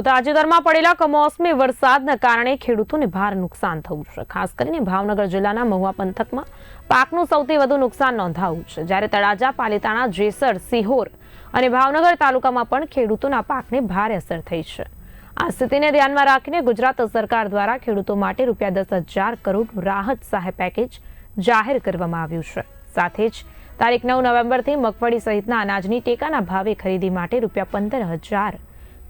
તો તાજેતરમાં પડેલા કમોસમી વરસાદના કારણે ખેડૂતોને ભારે નુકસાન થયું છે. ખાસ કરીને ભાવનગર જિલ્લાના મહુવા પંથકમાં પાકનું સૌથી વધુ નુકસાન નોંધાયું છે. જ્યારે તળાજા, પાલિતાણા, જેસર, સિહોર અને ભાવનગર તાલુકામાં પણ ખેડૂતોના પાકને ભારે અસર થઈ છે. આ સ્થિતિને ધ્યાનમાં રાખીને ગુજરાત સરકાર દ્વારા ખેડૂતો માટે રૂપિયા દસ હજાર કરોડનું રાહત સહાય પેકેજ જાહેર કરવામાં આવ્યું છે. સાથે જ તારીખ નવ નવેમ્બરથી મગફળી સહિતના અનાજની ટેકાના ભાવે ખરીદી માટે રૂપિયા પંદર હજાર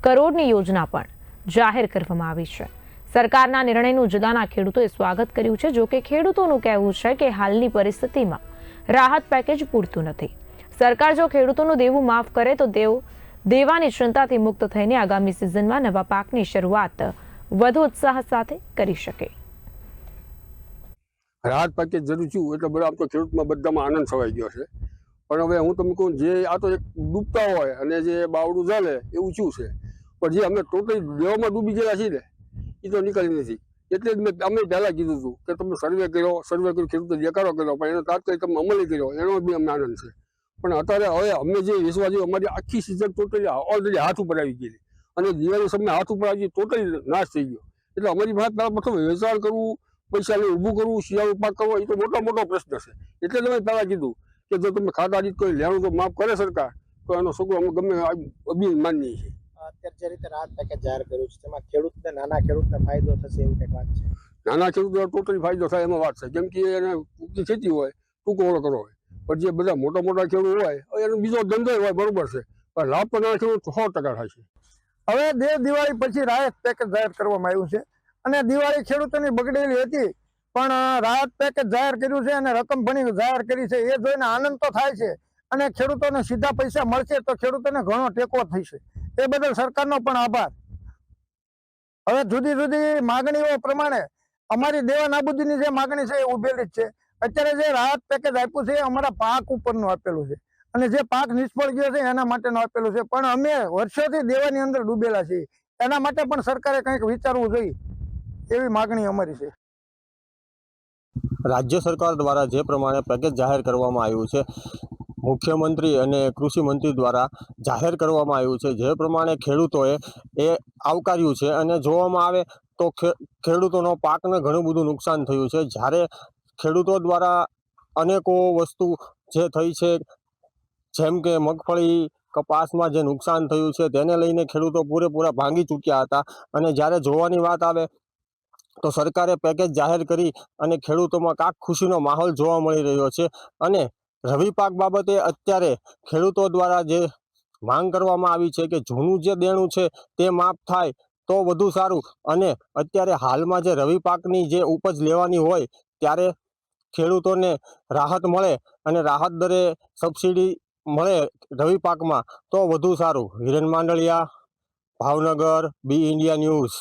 કરોડની યોજના પણ જાહેર કરવામાં આવી છે. સરકારના નિર્ણયનું જુદાના ખેડૂતોએ સ્વાગત કર્યું છે, જોકે ખેડૂતોનું કહેવું છે કે હાલની પરિસ્થિતિમાં રાહત પેકેજ પૂરતું નથી. સરકાર જો ખેડૂતોનું દેવું માફ કરે તો દેવ દેવાની ચિંતાથી મુક્ત થઈને આગામી સિઝનમાં નવા પાકની શરૂઆત વધુ ઉત્સાહ સાથે કરી શકે. રાહત પેકેજ જરૂર છું એટલે બધા આમ તો ખેડૂતમાં બધામાં આનંદ છવાઈ ગયો છે. પણ હવે હું તમને કહું, જે આ તો એક ડૂબતા હોય અને જે બાવડું ચાલે એવું શું છે? પણ જે અમે ટોટલી દેવામાં ડૂબી ગયેલા છીએ ને એ તો નીકળી નથી. એટલે જ મેં અમે પહેલાં કીધું હતું કે તમે સર્વે કર્યો સર્વે કર્યો ખેડૂતો દેખાડો કર્યો, પણ એનો તાત્કાલિક તમે અમલ કર્યો. એનો બી અમને આનંદ છે. પણ અત્યારે હવે અમે જે વિશ્વાસી અમારી આખી સિઝન ટોટલી ઓલરેડી હાથ ઉપર આવી ગયેલી. અને દિવાળી સમય હાથ ઉપર આવી ટોટલી નાશ થઈ ગયો. એટલે અમારી પાસે પહેલાં પ્રથમ વેચાણ કરવું, પૈસાને ઊભું કરવું, શિયાળું પાક કરવો એ તો મોટો મોટો પ્રશ્ન છે. એટલે તમે પહેલાં કીધું કે જો તમે ખાતાની કોઈ લેણું તો માફ કરે સરકાર, તો એનો છોકરો અમે ગમે અભિન માનીએ છીએ. અત્યારે જે રીતે રાહત પેકેજ જાહેર કર્યું છે તેમાં ખેડૂતને નાના ખેડૂતને ફાયદો થશે એવું કંઈક વાત છે? નાના ખેડૂતને ટોટલી ફાયદો થાય એમાં વાત છે. જેમ કે એને ટૂંકી ખેતી હોય ટૂંકો ઓળખરો હોય. પણ જે બધા મોટા મોટા ખેડૂત હોય એનો બીજો ધંધો હોય બરોબર છે. પણ લાભ તો નાના ખેડૂત સો ટકા થાય છે. હવે બે દિવાળી પછી રાહત પેકેજ જાહેર કરવામાં આવ્યું છે. અને દિવાળી ખેડૂતોની બગડેલી હતી પણ રાહત પેકેજ જાહેર કર્યું છે અને રકમ ભણી જાહેર કરી છે. એ જોઈને આનંદ તો થાય છે. અને ખેડૂતોને સીધા પૈસા મળશે તો ખેડૂતોને ઘણો ટેકો થશે. એ બદલ સરકારનો પણ આભાર. હવે જુદી જુદી માગણીઓ પ્રમાણે અમારી દેવા નાબૂદીની જે માગણી છે એ ઉભેલી છે. અત્યારે જે રાહત પેકેજ આપ્યું છે અમારા પાક ઉપરનું આપેલું છે. અને જે પાક નિષ્ફળ ગયો છે એના માટેનું આપેલું છે. પણ અમે વર્ષોથી દેવાની અંદર ડૂબેલા છીએ. એના માટે પણ સરકારે કંઈક વિચારવું જોઈએ એવી માગણી અમારી છે. રાજ્ય સરકાર દ્વારા જે પ્રમાણે પેકેજ જાહેર કરવામાં આવ્યું છે મુખ્યમંત્રી અને કૃષિ મંત્રી દ્વારા જાહેર કરવામાં આવ્યું છે. જે પ્રમાણે ખેડૂતોએ એ આવકાર્યું છે અને જોવામાં આવે તો ખેડૂતોનો પાકને ઘણું બધું નુકસાન થયું છે. જ્યારે ખેડૂતો દ્વારા અનેકો વસ્તુ જે થઈ છે, જેમ કે મગફળી કપાસમાં જે નુકસાન થયું છે, તેને લઈને ખેડૂતો પૂરેપૂરા ભાંગી ચૂક્યા હતા અને જ્યારે જોવાની વાત આવે તો સરકારે પેકેજ જાહેર કરી અને ખેડૂતોમાં કાંક ખુશીનો માહોલ જોવા મળી રહ્યો છે અને રવિ પાક બાબતે અત્યારે ખેડૂતો દ્વારા જે માંગ કરવામાં આવી છે કે જૂનું જે દેણું છે તે માફ થાય તો વધુ સારું. અને અત્યારે હાલમાં જે રવિ પાકની જે ઉપજ લેવાની હોય ત્યારે ખેડૂતોને રાહત મળે અને રાહત દરે સબસિડી મળે રવિ પાકમાં તો વધુ સારું. Hiren Mandaliya Bhavnagar, B India news.